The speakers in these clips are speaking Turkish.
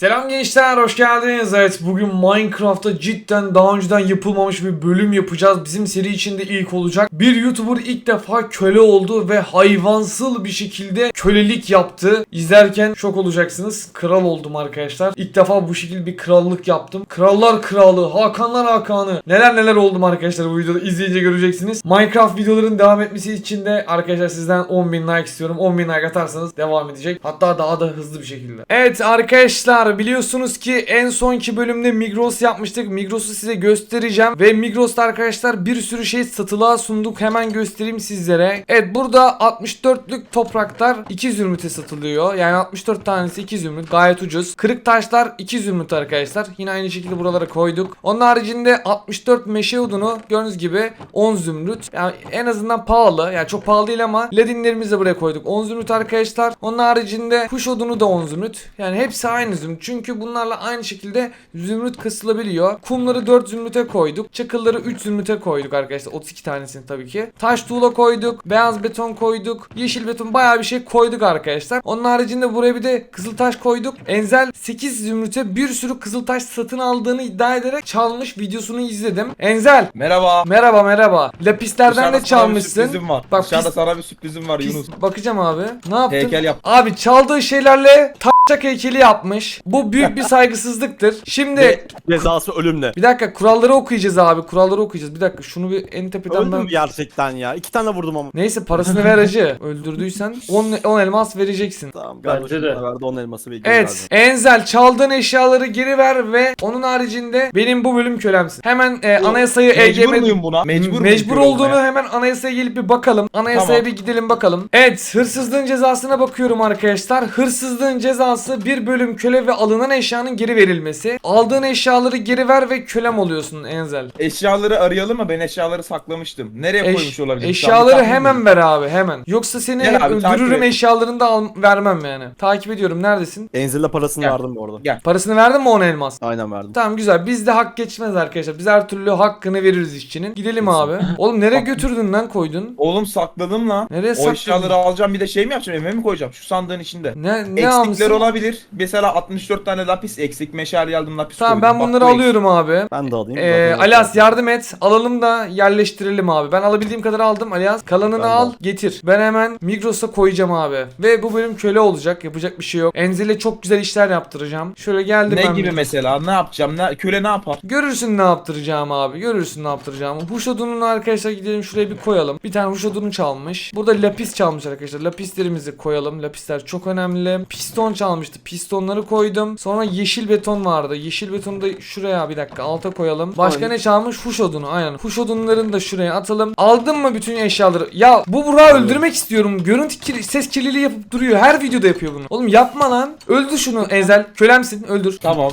Selam gençler, hoş geldiniz. Evet, bugün Minecraft'ta cidden daha önceden yapılmamış bir bölüm yapacağız. Bizim seri içinde ilk olacak. Bir YouTuber ilk defa köle oldu ve hayvansıl bir şekilde kölelik yaptı. İzlerken şok olacaksınız. Kral oldum arkadaşlar. İlk defa bu şekilde bir krallık yaptım. Krallar kralı, Hakanlar Hakanı. Neler neler oldum arkadaşlar bu videoda izleyince göreceksiniz. Minecraft videoların devam etmesi için de arkadaşlar sizden 10.000 like istiyorum. 10.000 like atarsanız devam edecek. Hatta daha da hızlı bir şekilde. Evet arkadaşlar biliyorsunuz ki en sonki bölümde Migros yapmıştık. Migros'u size göstereceğim. Ve Migros'ta arkadaşlar bir sürü şey satılığa sunduk. Hemen göstereyim sizlere. Evet burada 64'lük topraklar 2 zümrüte satılıyor. Yani 64 tanesi 2 zümrüt gayet ucuz. Kırık taşlar 2 zümrüt arkadaşlar. Yine aynı şekilde buralara koyduk. Onun haricinde 64 meşe odunu gördüğünüz gibi 10 zümrüt. Yani en azından pahalı. Yani çok pahalı değil ama ledinlerimizi de buraya koyduk. 10 zümrüt arkadaşlar. Onun haricinde kuş odunu da 10 zümrüt. Yani hepsi aynı zümrüt. Çünkü bunlarla aynı şekilde zümrüt kasılabiliyor. Kumları 4 zümrüte koyduk. Çakılları 3 zümrüte koyduk arkadaşlar. 32 tanesini tabii ki. Taş tuğla koyduk. Beyaz beton koyduk. Yeşil beton bayağı bir şey koyduk arkadaşlar. Onun haricinde buraya bir de kızıl taş koyduk. Enzel 8 zümrüte bir sürü kızıl taş satın aldığını iddia ederek çalmış videosunu izledim. Enzel Merhaba. merhaba merhaba. Lapislerden Dışarıda de çalmışsın. var. Bak Dışarıda pis- sana bir sürprizim var Pis- Yunus. Bakacağım abi. Ne yaptın? Heykel yap. Abi çaldığı şeylerle taşak heykeli yapmış. Bu büyük bir saygısızlıktır. Şimdi Cezası ölümle. bir dakika kuralları okuyacağız abi. Kuralları okuyacağız. Bir dakika şunu bir en tepeden Öldüm ben... gerçekten ya. İki tane vurdum ama. Neyse parasını ver acı. Öldürdüysen 10 elmas vereceksin. Tamam Bence de. verdi 10 elması bekliyorum Evet Enzel çaldığın eşyaları geri ver ve onun haricinde benim bu bölüm kölemsin. Hemen e, anayasayı Mecbur EGM muyum buna? Mecbur, muyum Mecbur köle olduğunu olmaya? hemen anayasaya gelip bir bakalım. Anayasaya Tamam. bir gidelim bakalım. Evet hırsızlığın cezasına bakıyorum arkadaşlar. Hırsızlığın cezası bir bölüm köle ve alınan eşyanın geri verilmesi. Aldığın eşyaları geri ver ve kölem oluyorsun Enzel. Eşyaları arayalım mı? Ben eşyaları saklamıştım. Nereye Eş- koymuş olabilirim? eşyaları hemen ver abi hemen. Yoksa seni Gel abi, takip öldürürüm et. eşyalarını da al- vermem yani. Takip ediyorum neredesin? Enzil'le parasını Gel. verdim bu arada. Gel. Parasını verdin mi 10 elmas? Aynen verdim. Tamam güzel. Bizde hak geçmez arkadaşlar. Biz her türlü hakkını veririz işçinin. Gidelim abi. Oğlum nereye götürdün lan koydun? Oğlum sakladım lan. Nereye O sakladın? eşyaları alacağım bir de şey mi yapacağım? Eve mi koyacağım? Şu sandığın içinde. Ne ne Eksikler almışsın? Olabilir. Mesela 64 tane lapis eksik. Meşale aldım lapis Tamam koydum. ben Bak, bunları bu eksik. alıyorum abi. Ben de alayım. Ee, Zaten Alias yardım et. Alalım da yerleştirelim abi. Ben alabildiğim kadar aldım Alias. Kalanını Ben de al aldım. getir. Ben hemen Migros'a koyacağım abi. Ve bu bölüm köle olacak. Yapacak bir şey yok. Enzel'e çok güzel işler yaptıracağım. Şöyle geldim Ne ben. gibi bir- mesela? Ne yapacağım? Ne, köle ne yapar? Görürsün ne yaptıracağım abi. Görürsün ne yaptıracağımı. Huş odununu arkadaşlar gidelim şuraya bir koyalım. Bir tane huş odunu çalmış. Burada lapis çalmış arkadaşlar. Lapislerimizi koyalım. Lapisler çok önemli. Piston çalmıştı. Pistonları koydum. Sonra yeşil beton vardı. Yeşil betonu da şuraya bir dakika alta koyalım. Başka Aynen. ne çalmış? Huş odunu. Aynen. Huş odunlarını da şuraya atalım. Aldın mı bütün eşyaları? Ya bu Burak'ı öldürmek istiyorum. Görüntü kir- ses kirliliği yapıp duruyor. Her videoda yapıyor bunu. Oğlum yapma lan. Öldür şunu Ezel. Kölemsin. Öldür. Tamam.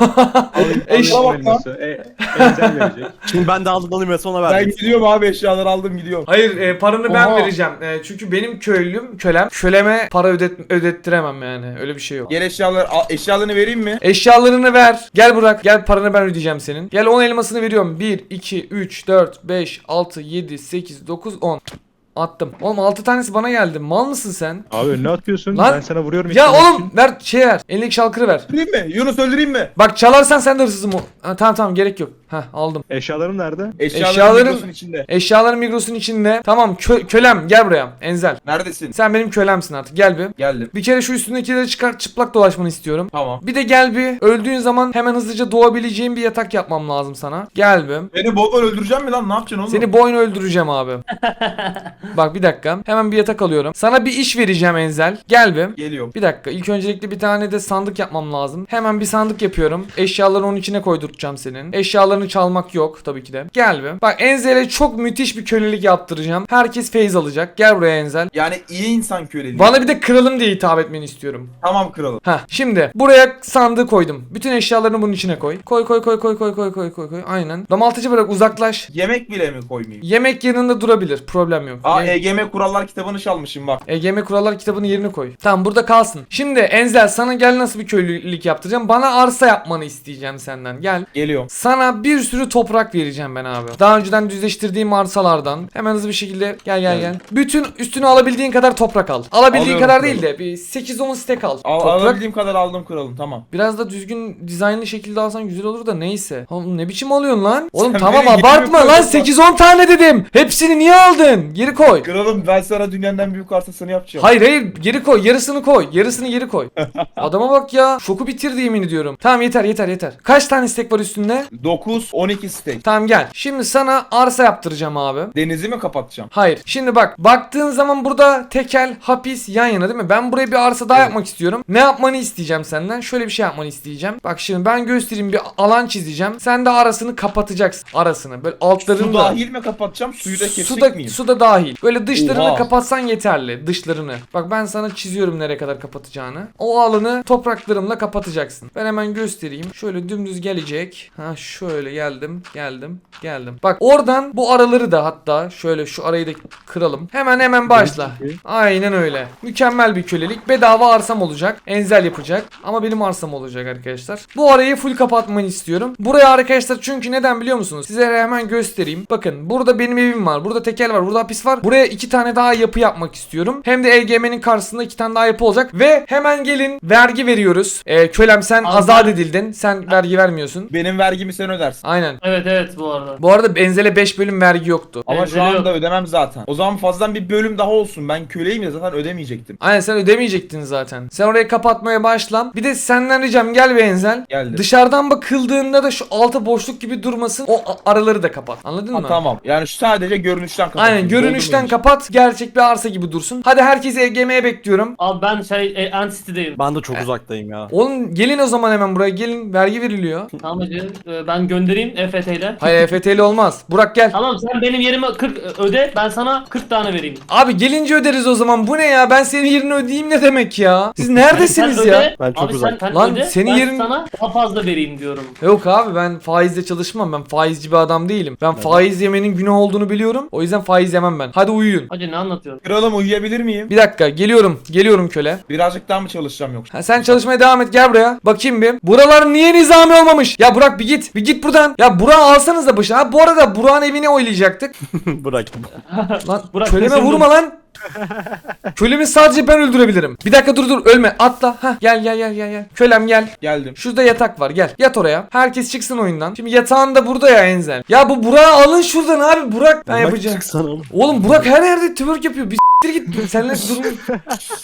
Eş- Buna bak lan. Verecek. Şimdi ben de aldım alayım ve sonra Ben verdim. gidiyorum abi eşyaları aldım gidiyorum. Hayır e, paranı ben Oha. vereceğim. E, çünkü benim köylüm, kölem. Köleme para ödet ödettiremem yani. Öyle bir şey yok. Gel eşyaları al, eşyalarını vereyim mi? Eşyalarını ver. Gel Burak. Gel paranı ben ödeyeceğim senin. Gel 10 elmasını veriyorum. 1, 2, 3, 4, 5, 6, 7, 8, 9, 10. Attım. Oğlum 6 tanesi bana geldi. Mal mısın sen? Abi ne atıyorsun? Lan- Ben sana vuruyorum. Ya istemek oğlum ver şey ver. Elindeki şalkırı ver. Öldüreyim mi? Yunus öldüreyim mi? Bak çalarsan sen de hırsızım o. Ha, tamam tamam gerek yok. Heh aldım. Eşyalarım nerede? Eşyaların, Eşyaların- Migros'un içinde. Eşyaların Migros'un içinde. Tamam kö- kölem gel buraya. Enzel. Neredesin? Sen benim kölemsin artık. Gel bir. Geldim. Bir kere şu üstündekileri çıkart çıplak dolaşmanı istiyorum. Tamam. Bir de gel bir öldüğün zaman hemen hızlıca doğabileceğin bir yatak yapmam lazım sana. Gel bir. Beni bol bol öldüreceğim mi lan? Ne yapacaksın oğlum? Seni boyun öldüreceğim abi. Bak bir dakika. Hemen bir yatak alıyorum. Sana bir iş vereceğim Enzel. Gel bir. Geliyorum. Bir dakika. İlk öncelikle bir tane de sandık yapmam lazım. Hemen bir sandık yapıyorum. Eşyaları onun içine koydurtacağım senin. Eşyalarını çalmak yok tabii ki de. Gel bir. Bak Enzel'e çok müthiş bir kölelik yaptıracağım. Herkes feyz alacak. Gel buraya Enzel. Yani iyi insan köleliği. Bana bir de kralım diye hitap etmeni istiyorum. Tamam kralım. Ha şimdi buraya sandığı koydum. Bütün eşyalarını bunun içine koy. Koy koy koy koy koy koy koy koy koy. Aynen. Domaltıcı bırak uzaklaş. Yemek bile mi koymayayım? Yemek yanında durabilir. Problem yok. Aa Ye- EGM kurallar kitabını çalmışım bak. EGM kurallar kitabını yerine koy. Tamam burada kalsın. Şimdi Enzel sana gel nasıl bir köylülük yaptıracağım. Bana arsa yapmanı isteyeceğim senden. Gel. Geliyorum. Sana Sana bir sürü toprak vereceğim ben abi. Daha önceden düzleştirdiğim arsalardan. Hemen hızlı bir şekilde gel gel gel. Bütün üstüne alabildiğin kadar toprak al. Alabildiğin Alıyorum kadar değil de bir 8-10 stek al. Al, toprak alabildiğim kadar aldım kralım tamam. Biraz da düzgün dizaynlı şekilde alsan güzel olur da neyse. Oğlum ne biçim alıyorsun lan? Oğlum Sen tamam beni abartma yirmi lan koydun 8-10 tane dedim. Hepsini niye aldın? Geri koy. Kralım ben sana dünyanın en büyük arsasını yapacağım. Hayır hayır geri koy yarısını koy yarısını geri koy. Adama bak ya şoku bitirdi yemin ediyorum. Tamam yeter yeter yeter. Kaç tane istek var üstünde? 9 12 steak. Tamam gel. Şimdi sana arsa yaptıracağım abi. Denizi mi kapatacağım? Hayır. Şimdi bak baktığın zaman burada tekel, hapis yan yana değil mi? Ben buraya bir arsa daha Evet. yapmak istiyorum. Ne yapmanı isteyeceğim senden? Şöyle bir şey yapmanı isteyeceğim. Bak şimdi ben göstereyim bir alan çizeceğim. Sen de arasını kapatacaksın. Arasını. Böyle altlarını Su da. dahil mi kapatacağım? Suyu da kesecek Su da, miyim? su da dahil. Böyle dışlarını Oha. kapatsan yeterli. Dışlarını. Bak ben sana çiziyorum nereye kadar kapatacağını. O alanı topraklarımla kapatacaksın. Ben hemen göstereyim. Şöyle dümdüz gelecek. Ha şöyle geldim. Geldim. Geldim. Bak oradan bu araları da hatta şöyle şu arayı da kıralım. Hemen hemen başla. Aynen öyle. Mükemmel bir kölelik. Bedava arsam olacak. Enzel yapacak. Ama benim arsam olacak arkadaşlar. Bu arayı full kapatmanı istiyorum. Buraya arkadaşlar çünkü neden biliyor musunuz? Size hemen göstereyim. Bakın burada benim evim var. Burada tekel var. Burada hapis var. Buraya iki tane daha yapı yapmak istiyorum. Hem de EGM'nin karşısında iki tane daha yapı olacak. Ve hemen gelin vergi veriyoruz. Ee, kölem sen azat edildin. Sen vergi vermiyorsun. Benim vergimi sen ödersin. Aynen. Evet evet bu arada. Bu arada Benzel'e 5 bölüm vergi yoktu. Ama şu anda biliyorum. ödemem zaten. O zaman fazladan bir bölüm daha olsun. Ben köleyim ya zaten ödemeyecektim. Aynen sen ödemeyecektin zaten. Sen orayı kapatmaya başla. Bir de senden ricam gel Benzel. Geldi. Dışarıdan bakıldığında da şu altı boşluk gibi durmasın. O a- araları da kapat. Anladın Ha, mı? tamam. Yani şu sadece görünüşten kapatayım. Aynen görünüşten kapat. Gerçek bir arsa gibi dursun. Hadi herkesi EGM'ye bekliyorum. Abi ben şey e, Entity'deyim. Ben de çok uzaktayım ya. Oğlum gelin o zaman hemen buraya gelin. Vergi veriliyor. Tamam hacı e, ben göndereyim EFT ile. Hayır EFT'li olmaz. Burak gel. Tamam sen benim yerime 40 öde ben sana 40 tane vereyim. Abi gelince öderiz o zaman. Bu ne ya? Ben senin yerini ödeyeyim ne demek ya? Siz neredesiniz Sen ya? öde, Ben çok abi uzak. Sen, sen Lan öde, senin ben yerin- sana daha fazla vereyim diyorum. Yok abi ben faizle çalışmam. Ben faizci bir adam değilim. Ben faiz yemenin günah olduğunu biliyorum. O yüzden faiz yemem ben. Hadi uyuyun. Hacı ne anlatıyorsun? Kralım uyuyabilir miyim? Bir dakika geliyorum. Geliyorum köle. Birazcık daha mı çalışacağım yoksa? Ha, sen çalışmaya devam et gel buraya. Bakayım bir. Buralar niye nizami olmamış? Ya Burak bir git. Bir git buradan. Ya Burak'ı alsanız da başına. Ha bu arada Burak'ın evini oylayacaktık. Bırak. Lan Burak, köleme vurma lan. Kölemi sadece ben öldürebilirim. Bir dakika dur dur ölme atla. Ha gel gel gel gel gel. Kölem gel. Geldim. Şurada yatak var gel. Yat oraya. Herkes çıksın oyundan. Şimdi yatağın da burada ya Enzel. Ya bu Burak'ı alın şuradan abi. Burak ben yapacağım. oğlum. Oğlum Burak her yerde twerk yapıyor. Bir s**tir git. Seninle durum.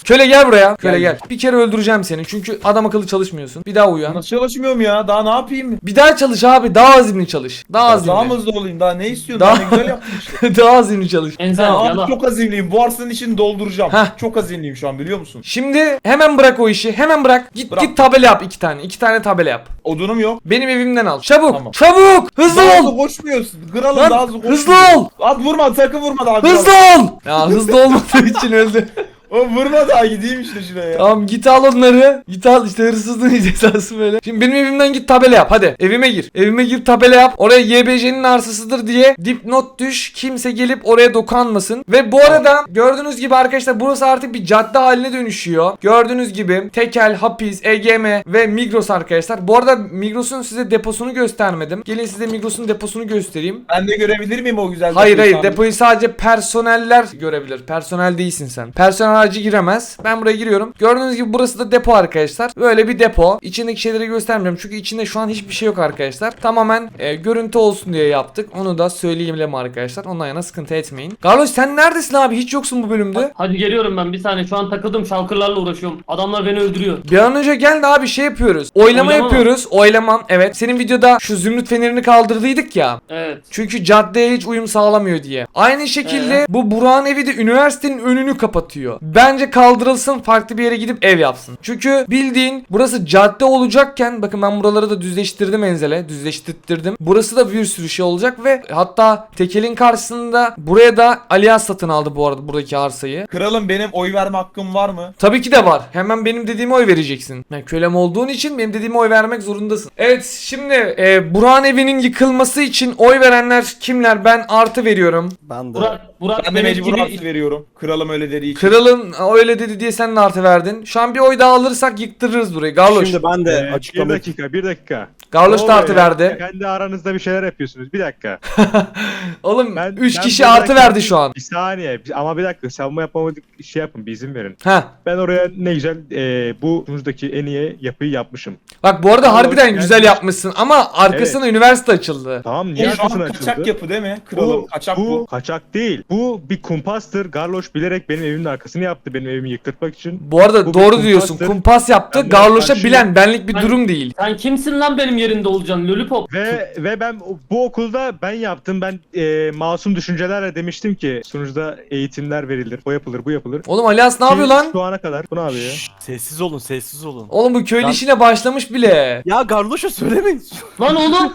Köle gel buraya. Köle gel. Bir kere öldüreceğim seni. Çünkü adam akıllı çalışmıyorsun. Bir daha uyan. Nasıl çalışmıyorum ya? Daha ne yapayım? Bir daha çalış abi. Daha azimli çalış. Daha azimli. daha mı hızlı olayım? Daha ne istiyorsun? Daha- Daha ne güzel yaptın işte. daha azimli çalış. Enzel Ya yala. abi çok azimliyim. Bu arsanın içini dolduracağım. Heh. Çok azimliyim şu an biliyor musun? Şimdi hemen bırak o işi. Hemen bırak. Git Bırak. git tabela yap iki tane. iki tane tabela yap. Odunum yok. Benim evimden al. Çabuk. Tamam. Çabuk. Hızlı Daha ol. hızlı koşmuyorsun. Kralım Lan, daha hızlı koşmuyor. hızlı ol. At vurma sakın vurma daha. Hızlı ol. Ya hızlı olmadığı için öldü. Oğlum vurma daha gideyim işte şuraya. Tamam git al onları. Git al işte hırsızlığın cezası böyle. Şimdi benim evimden git tabela yap hadi. Evime gir. Evime gir tabela yap. Oraya YBC'nin arsasıdır diye dipnot düş. Kimse gelip oraya dokanmasın. Ve bu arada gördüğünüz gibi arkadaşlar burası artık bir cadde haline dönüşüyor. Gördüğünüz gibi Tekel, Hapis, EGM ve Migros arkadaşlar. Bu arada Migros'un size deposunu göstermedim. Gelin size Migros'un deposunu göstereyim. Ben de görebilir miyim o güzel Hayır depoyu hayır sandım? depoyu sadece personeller görebilir. Personel değilsin sen. Personel aracı giremez. Ben buraya giriyorum. Gördüğünüz gibi burası da depo arkadaşlar. Böyle bir depo. İçindeki şeyleri göstermiyorum. Çünkü içinde şu an hiçbir şey yok arkadaşlar. Tamamen e, görüntü olsun diye yaptık. Onu da söyleyelim arkadaşlar. Ondan yana sıkıntı etmeyin. Carlos sen neredesin abi? Hiç yoksun bu bölümde. Hadi geliyorum ben bir saniye şu an takıldım şalkırlarla uğraşıyorum. Adamlar beni öldürüyor. Bir an önce gel de abi şey yapıyoruz. Oylama, Oylama mı? yapıyoruz. Oylamam. Evet. Senin videoda şu zümrüt fenerini kaldırdıydık ya. Evet. Çünkü caddeye hiç uyum sağlamıyor diye. Aynı şekilde Ee? bu Burak'ın evi de üniversitenin önünü kapatıyor. Bence kaldırılsın farklı bir yere gidip ev yapsın. Çünkü bildiğin burası cadde olacakken bakın ben buraları da düzleştirdim Enzel'e. Düzleştirdim. Burası da bir sürü şey olacak ve hatta tekelin karşısında buraya da Alias satın aldı bu arada buradaki arsayı. Kralım benim oy verme hakkım var mı? Tabii ki de var. Hemen benim dediğime oy vereceksin. Yani kölem olduğun için benim dediğime oy vermek zorundasın. Evet şimdi e, Burak'ın evinin yıkılması için oy verenler kimler? Ben artı veriyorum. Ben de. Burak, Burak Ben de benim mecbur gibi artı veriyorum. Kralım öyle dediği için. Kralın öyle dedi diye sen de artı verdin. Şu an bir oy daha alırsak yıktırırız burayı. Garloş. Şimdi ben de Ee, bir dakika bir dakika. Garloş da artı verdi. Kendi aranızda bir şeyler yapıyorsunuz. Bir dakika. Oğlum Ben- 3 ben kişi burada artı verdi kendim- şu an. Bir saniye. Ama bir dakika. Savunma yapamadık. Şey yapın. Bir izin verin. Ha. Ben oraya ne güzel e, bu sunucudaki en iyi yapıyı yapmışım. Bak bu arada Garloş harbiden gelmiş. güzel yapmışsın ama arkasına üniversite açıldı. Tamam niye Bu şu kaçak açıldı? yapı değil mi? Kralım kaçak bu. kaçak değil. Bu bir kumpastır. Garloş bilerek benim evimin arkasını yaptı benim evimi yıktırtmak için. Bu arada Bu bir doğru kumpastır. diyorsun. Kumpas yaptı. Ben de Garloş'a karşıyım. bilen benlik bir Ben- durum değil. Sen kimsin lan benim yerimde olacaksın lollipop? Ve ve ben bu okulda ben yaptım. Ben e, masum düşüncelerle demiştim ki sunucuda eğitimler verilir. O yapılır, bu yapılır. Oğlum Alias ne yapıyor lan? Şu ana kadar. Bu ne yapıyor ya? Sessiz olun sessiz olun. Oğlum bu köylü Lan- işine başlamış bile. Ya Garloş'a söylemeyin. Lan oğlum.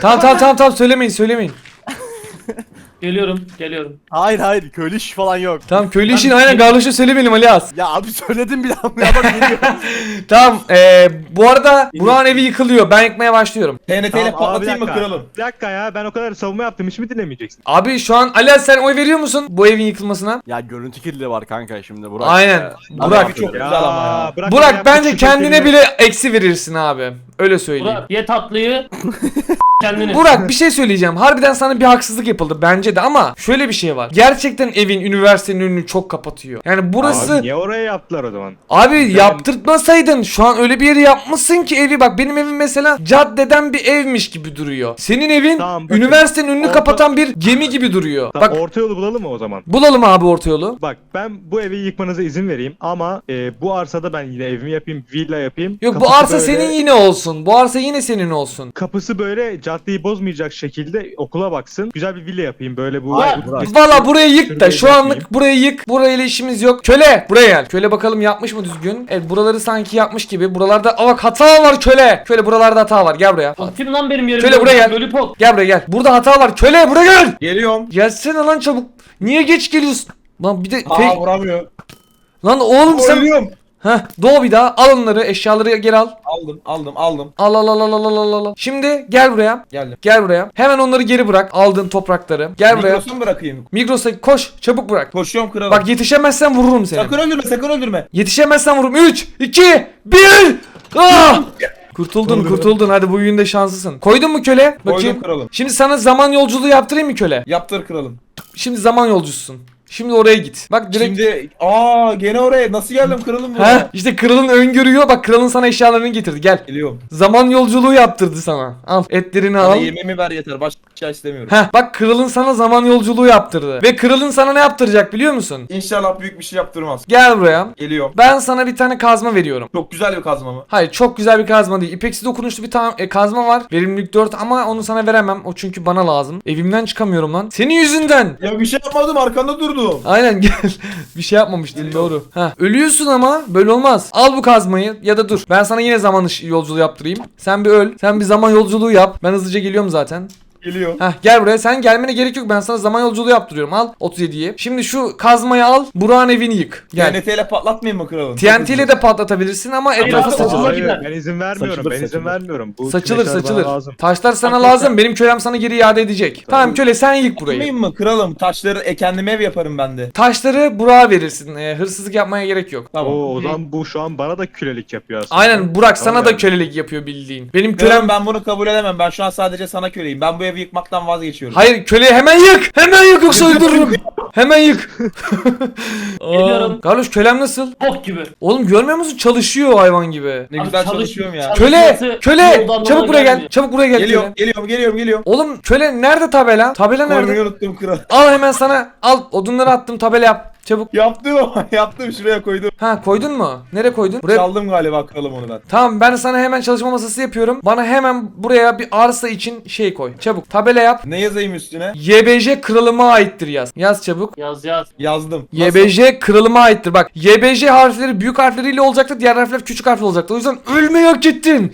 Tamam tamam tamam tamam söylemeyin söylemeyin. geliyorum geliyorum. hayır hayır köylü iş falan yok. Tamam köylü işini aynen Garloş'a söylemeyelim Alias. Ya abi söyledim bile ya bak geliyor. Tamam eee bu arada Burak'ın evi yıkılıyor. Ben yıkmaya başlıyorum. TNT ile Tamam, abi, patlatayım bir mı dakika. kralım? Bir dakika ya ben o kadar savunma yaptım hiç mi dinlemeyeceksin? Abi şu an Alias sen oy veriyor musun bu evin yıkılmasına? ya görüntü kirliliği var kanka şimdi Burak. Aynen. Ya, Burak. Abi çok güzel ama ya. Burak ya, bence şu kendine bile eksi verirsin abi. Öyle söyleyeyim. Burak ye tatlıyı. Kendini. Burak bir şey söyleyeceğim. Harbiden sana bir haksızlık yapıldı bence de ama şöyle bir şey var. Gerçekten evin üniversitenin önünü çok kapatıyor. Yani burası Abi niye oraya yaptılar o zaman? Abi yaptırtmasaydın şu an öyle bir yere yapmışsın ki evi bak benim evim mesela caddeden bir evmiş gibi duruyor. Senin evin Tamam, bakın. üniversitenin önünü Orta- kapatan bir gemi gibi duruyor. Tamam, Bak orta yolu bulalım mı o zaman? bulalım abi orta yolu. Bak ben bu evi yıkmanıza izin vereyim ama e, bu arsada ben yine evimi yapayım, villa yapayım. Yok bu Kapısı arsa böyle- senin yine olsun. Bu arsa yine senin olsun. Kapısı böyle caddeyi bozmayacak şekilde okula baksın. Güzel bir villa yapayım böyle bu. Hayır, bu- Burak. Valla burayı yık da Şurayı şu anlık burayı yık. Burayla işimiz yok. Köle buraya gel. Köle bakalım yapmış mı düzgün? Evet buraları sanki yapmış gibi. Buralarda Aa, bak hata var köle. Köle buralarda hata var. Gel buraya. Kim lan benim yerimde Şöyle buraya gel. Lollipop. Gel buraya gel. Burada hata var. Köle buraya gel. Geliyorum. Gelsene lan çabuk. Niye geç geliyorsun? Lan bir de Aa fake- vuramıyor. Lan oğlum sen Ölüyorum. Heh, doğu bir daha al onları eşyaları geri al. Aldım aldım aldım. Al al al al al al al. Şimdi gel buraya. Geldim. Gel buraya. Hemen onları geri bırak. Aldığın toprakları. Gel buraya. Mikrofonu bırakayım. Migros'a koş. Çabuk bırak. Koşuyorum kralım. Bak yetişemezsen vururum seni. sakın öldürme sakın öldürme. Yetişemezsen vururum. 3 2 1 Ah! Kurtuldun kurtuldun hadi bu oyunda şanslısın. Koydun mu köle? Bakayım. Koydum kralım. Şimdi sana zaman yolculuğu yaptırayım mı köle? Yaptır kralım. Şimdi zaman yolcususun. Şimdi oraya git. Bak direkt Şimdi aa gene oraya nasıl geldim kralım buraya? işte kralın öngörüyor. Bak kralın sana eşyalarını getirdi. Gel. Geliyorum. Zaman yolculuğu yaptırdı sana. Al etlerini Bana al. yemeğimi ver yeter. Başka bir şey istemiyorum. Heh bak kralın sana zaman yolculuğu yaptırdı. Ve kralın sana ne yaptıracak biliyor musun? İnşallah büyük bir şey yaptırmaz. Gel buraya. Geliyorum. Ben sana bir tane kazma veriyorum. Çok güzel bir kazma mı? Hayır çok güzel bir kazma değil. İpeksi dokunuşlu bir tane e, kazma var. Verimlilik 4 ama onu sana veremem. O çünkü bana lazım. Evimden çıkamıyorum lan. Senin yüzünden. Ya bir şey yapmadım arkanda durdum. Aynen gel. bir şey yapmamıştın doğru. Ha ölüyorsun ama böyle olmaz. Al bu kazmayı ya da dur. Ben sana yine zaman yolculuğu yaptırayım. Sen bir öl. Sen bir zaman yolculuğu yap. Ben hızlıca geliyorum zaten. Geliyor. Heh gel buraya sen gelmene gerek yok ben sana zaman yolculuğu yaptırıyorum al 37'yi. Şimdi şu kazmayı al Burak'ın evini yık. Gel. TNT ile patlatmayayım mı kralım? TNT ile de patlatabilirsin ama etrafa abi, saçılır. Hayır, ben izin vermiyorum. Saçılır, ben izin saçılır. vermiyorum. Bu Saçılır saçılır. Taşlar sana lazım benim kölem sana geri iade edecek. Tamam köle sen yık burayı. Yapmayayım mı kralım? Taşları e, kendime ev yaparım ben de. Taşları Burak'a verirsin. Ee, hırsızlık yapmaya gerek yok. Tamam. Oo, o zaman bu şu an bana da kölelik yapıyor aslında. Aynen Burak sana Tamam da yani. kölelik yapıyor bildiğin. Benim Kralım kölem ben bunu kabul edemem. Ben şu an sadece sana köleyim. Ben bu evi yıkmaktan vazgeçiyorum. Hayır köleyi hemen yık. Hemen yık yoksa öldürürüm. hemen yık. Geliyorum. Carlos kölem nasıl? Bok gibi. Oğlum görmüyor musun? Çalışıyor hayvan gibi. Ne Abi güzel çalış- çalışıyorum ya. çalış- Köle, Çalışması köle, yoldan çabuk bana buraya gel. gelmiyor. Çabuk buraya gel. Geliyorum, köle. geliyorum, geliyorum, geliyorum. Oğlum köle nerede tabela? Tabela nerede? Koymayı unuttum kral. Al hemen sana. Al odunları attım tabela yap. Çabuk. Yaptım ama yaptım şuraya koydum. Ha koydun mu? Nereye koydun? Buraya. Çaldım galiba kralım onu ben. Tamam ben sana hemen çalışma masası yapıyorum. Bana hemen buraya bir arsa için şey koy. Çabuk tabela yap. Ne yazayım üstüne? YBJ kralıma aittir yaz. Yaz çabuk. Yaz yaz. Yazdım. Nasıl? YBJ kralıma aittir. Bak YBJ harfleri büyük harfleriyle olacaktı. Diğer harfler küçük harfle olacaktı. O yüzden ölmeyi hak ettin.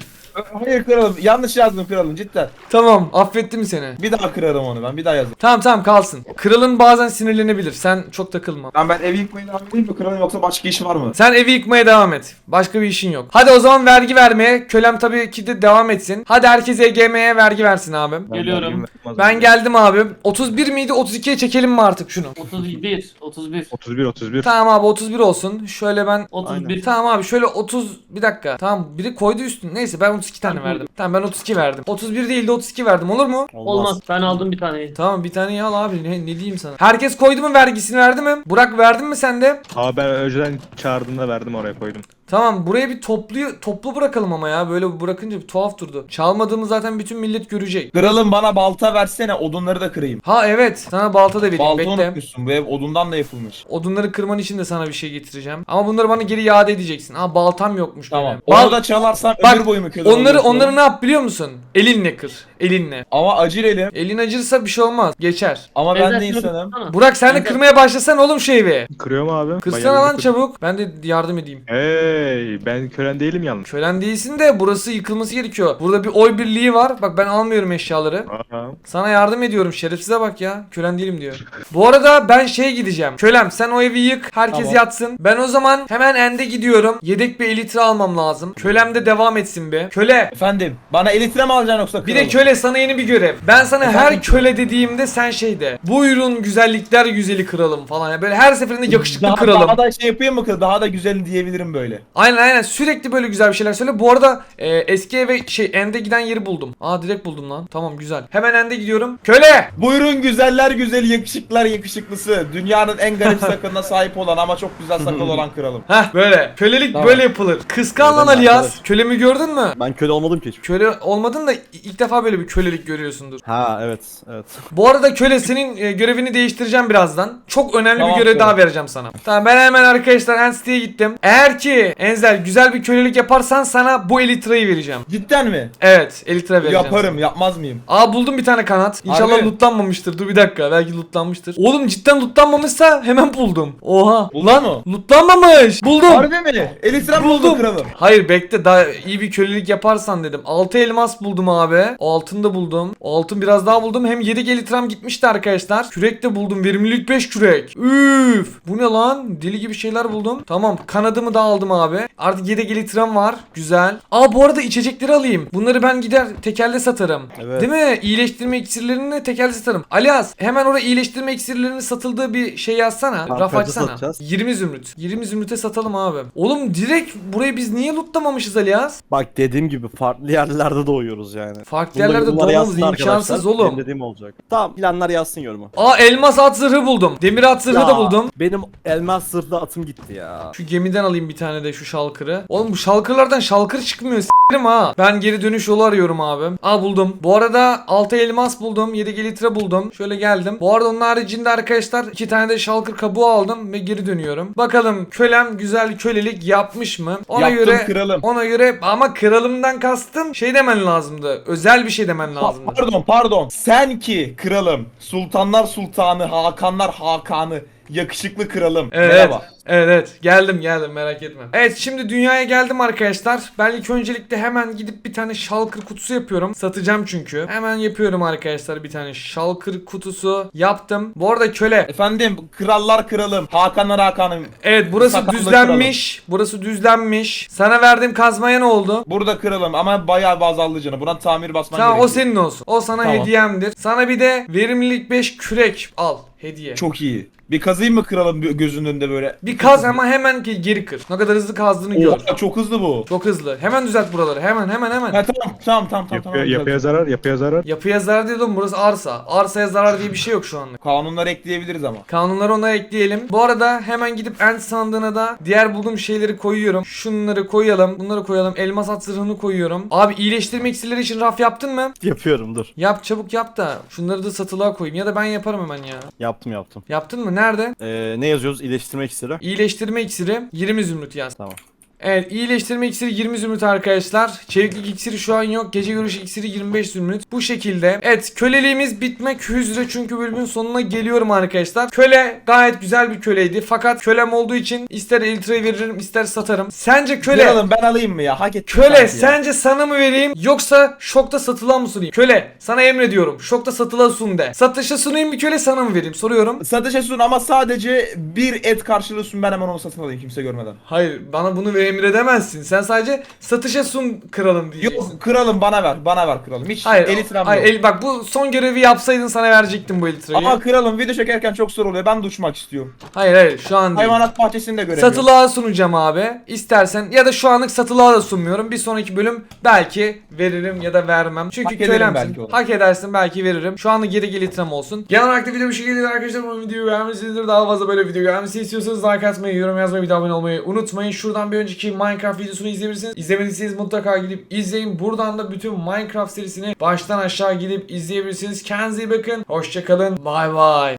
Hayır kralım. Yanlış yazdım kralım cidden. Tamam affettim seni. Bir daha kırarım onu ben. Bir daha yazayım. Tamam tamam kalsın. Kralın bazen sinirlenebilir. Sen çok takılma. Ben ben evi yıkmayı devam edeyim mi kralım yoksa başka iş var mı? Sen evi yıkmaya devam et. Başka bir işin yok. Hadi o zaman vergi vermeye. Kölem tabii ki de devam etsin. Hadi herkes EGM'ye vergi versin abim. Geliyorum. Ben geldim abim. 31 miydi 32'ye çekelim mi artık şunu? 31. 31. 31 31. Tamam abi 31 olsun. Şöyle ben 31. Tamam abi şöyle 30 bir dakika. Tamam biri koydu üstüne. Neyse ben 32 tane verdim. Tamam ben 32 verdim. 31 değil de 32 verdim olur mu? Olmaz. Ben aldım bir taneyi. Tamam bir tane al abi ne, ne diyeyim sana. Herkes koydu mu vergisini verdi mi? Burak verdin mi sen de? Abi ben önceden çağırdığımda verdim oraya koydum. Tamam buraya bir toplu toplu bırakalım ama ya böyle bırakınca bir tuhaf durdu. Çalmadığımı zaten bütün millet görecek. Kralım bana balta versene odunları da kırayım. Ha evet sana balta da vereyim Balta bekle. unutmuşsun bu ev odundan da yapılmış. Odunları kırman için de sana bir şey getireceğim. Ama bunları bana geri iade edeceksin. Ha baltam yokmuş Tamam. benim. Onu Bal- da çalarsan Bak, ömür boyu mu kral onları oluyorsun? onları ne yap biliyor musun? Elinle kır. Elinle. Ama acil elim. Elin acırsa bir şey olmaz. Geçer. Ama ben de insanım. Burak sen de kırmaya başlasan oğlum şu evi. Kırıyor mu abi? Kırsana Bayağı lan bir kır- çabuk. Ben de yardım edeyim. Hey ben kölen değilim yalnız. Kölen değilsin de burası yıkılması gerekiyor. Burada bir oy birliği var. Bak ben almıyorum eşyaları. Aha. Sana yardım ediyorum. Şerefsize bak ya. Kölen değilim diyor. Bu arada ben şeye gideceğim. Kölem sen o evi yık. Herkes Tamam. yatsın. Ben o zaman hemen ende gidiyorum. Yedek bir elitre almam lazım. Kölem de devam etsin be. Köle. Efendim bana elitre mi alacaksın yoksa Bir kralım? de köle sana yeni bir görev. Ben sana Efendim? her köle dediğimde sen şey de. Buyurun güzellikler güzeli kralım falan. Ya böyle her seferinde yakışıklı daha, kralım. Daha da şey yapayım mı kral? Daha da güzel diyebilirim böyle. Aynen aynen sürekli böyle güzel bir şeyler söyle. Bu arada e, eski eve şey ende giden yeri buldum. Aa direkt buldum lan. Tamam güzel. Hemen ende gidiyorum. Köle! Buyurun güzeller güzeli yakışıklar yakışıklısı. Dünyanın en garip sakalına sahip olan ama çok güzel sakal olan kralım. Heh böyle. Kölelik Tamam. böyle yapılır. Kıskan lan arkadaş. Kölemi gördün mü? Ben köle olmadım ki hiç. Köle olmadın da ilk defa böyle bir kölelik görüyorsundur. Ha evet evet. Bu arada köle senin e, görevini değiştireceğim birazdan. Çok önemli Tamam, bir görev köle. daha vereceğim sana. Tamam ben hemen arkadaşlar Ensti'ye gittim. Eğer ki Enzel güzel bir kölelik yaparsan sana bu elitreyi vereceğim. Cidden mi? Evet elitre vereceğim. Yaparım yapmaz mıyım? Aa buldum bir tane kanat. İnşallah Harbi. lootlanmamıştır. Dur bir dakika. Belki lootlanmıştır. Oğlum cidden lootlanmamışsa hemen buldum. Oha. Buldun Lan mu? lootlanmamış. Buldum. Harbi mi? Elitre buldum kralım. Hayır bekle daha iyi bir kölelik yaparsan dedim. 6 elmas buldum abi. O altın da buldum. Altın biraz daha buldum. Hem 7 gelitram gitmişti arkadaşlar. Kürek de buldum. Verimlilik 5 kürek. Üf. Bu ne lan? Deli gibi şeyler buldum. Tamam. Kanadımı da aldım abi. Artık 7 gelitram var. Güzel. Aa bu arada içecekleri alayım. Bunları ben gider tekelde satarım. Evet. Değil mi? İyileştirme iksirlerini tekelde satarım. Alias hemen oraya iyileştirme iksirlerinin satıldığı bir şey yazsana. Tamam, Raf açsana. satacağız? 20 zümrüt. 20 zümrüte satalım abi. Oğlum direkt burayı biz niye lootlamamışız Alias? Bak dediğim gibi farklı yerlerde doğuyoruz yani. Farklı Bunları- yerlerde doğmamız imkansız oğlum. Benim dediğim olacak. Tamam planlar yazsın yorumu. Aa elmas at zırhı buldum. Demir at zırhı Ya, da buldum. Benim elmas zırhlı atım gitti ya. Şu gemiden alayım bir tane de şu şalkırı. Oğlum bu şalkırlardan şalkır çıkmıyor. S**erim ha. Ben geri dönüş yolu arıyorum abi. Aa buldum. Bu arada 6 elmas buldum. 7 gelitre buldum. Şöyle geldim. Bu arada onun haricinde arkadaşlar 2 tane de şalkır kabuğu aldım ve geri dönüyorum. Bakalım kölem güzel kölelik yapmış mı? Ona Yaptım göre kralım. ona göre ama kralımdan kastım şey demen lazımdı. Özel bir şey demen Pa- lazımdı. Pardon pardon. Sen ki kralım. Sultanlar sultanı, Hakanlar Hakanı. Yakışıklı kralım. Evet. Merhaba. Evet evet geldim geldim merak etme. Evet şimdi dünyaya geldim arkadaşlar. Ben ilk öncelikle hemen gidip bir tane şalkır kutusu yapıyorum. Satacağım çünkü. Hemen yapıyorum arkadaşlar bir tane şalkır kutusu yaptım. Bu arada köle. Efendim krallar kralım. Hakanlar Hakanım. Evet burası Sakallı düzlenmiş. Burası düzlenmiş. Sana verdiğim kazmaya ne oldu? Burada kralım ama bayağı bazallı canı. Buna tamir basman Tamam o gerekiyor. senin olsun. O sana Tamam. hediyemdir. Sana bir de verimlilik 5 kürek al. Hediye. Çok iyi. Bir kazıyım mı kralım gözünün önünde böyle? Bir kaz ama hemen ge- geri kır. Ne kadar hızlı kazdığını gör. Oha, çok hızlı bu. Çok hızlı. Hemen düzelt buraları. Hemen hemen hemen. Ha, tamam tamam tamam tamam. Yapıya, tamam, yapıya zarar, yapıya zarar. Yapıya zarar değil oğlum burası arsa. Arsaya zarar diye bir şey yok şu anlık. Kanunları ekleyebiliriz ama. Kanunları ona ekleyelim. Bu arada hemen gidip end sandığına da diğer bulduğum şeyleri koyuyorum. Şunları koyalım. Bunları koyalım. Elmas at zırhını koyuyorum. Abi iyileştirme iksirleri için raf yaptın mı? Yapıyorum dur. Yap çabuk yap da. Şunları da satılığa koyayım. Ya da ben yaparım hemen ya. Yaptım yaptım. Yaptın mı? Nerede? Ee, ne yazıyoruz? İyileştirme iksiri. İyileştirme iksiri 20 zümrüt yaz. Tamam. Evet iyileştirme iksiri 20 zümrüt arkadaşlar. Çeviklik iksiri şu an yok. Gece görüşü iksiri 25 zümrüt. Bu şekilde. Evet köleliğimiz bitmek üzere çünkü bölümün sonuna geliyorum arkadaşlar. Köle gayet güzel bir köleydi. Fakat kölem olduğu için ister elitre veririm ister satarım. Sence köle... Kralım ben alayım mı ya? Hak ettim Köle sanki ya. sence sana mı vereyim yoksa şokta satılan mı sunayım? Köle sana emrediyorum şokta satılan sun de. Satışa sunayım bir köle sana mı vereyim soruyorum. Satışa sun ama sadece bir et karşılığı sun ben hemen onu satın alayım kimse görmeden. Hayır bana bunu ve emredemezsin. Sen sadece satışa sun kralım diyeceksin. Yok kralım bana ver. Bana ver kralım. Hiç Hayır, elitram hayır yok. el- bak bu son görevi yapsaydın sana verecektim bu elitrayı. Ama kralım video çekerken çok zor oluyor. Ben de uçmak istiyorum. Hayır hayır şu an değil. Hayvanat bahçesini de göremiyorum. Satılığa sunacağım abi. İstersen ya da şu anlık satılığa da sunmuyorum. Bir sonraki bölüm belki veririm ya da vermem. Çünkü Hak kölemsin. Hak edersin belki veririm. Şu anlık geri gelitram olsun. Genel olarak da video şey geliyor arkadaşlar. Bu videoyu beğenmişsinizdir. Daha fazla böyle video gelmesini istiyorsanız like atmayı, yorum yazmayı, bir de abone olmayı unutmayın. Şuradan bir önceki Minecraft videosunu izleyebilirsiniz. İzlemediyseniz mutlaka gidip izleyin. Buradan da bütün Minecraft serisini baştan aşağı gidip izleyebilirsiniz. Kendinize iyi bakın. Hoşçakalın. Bay bay.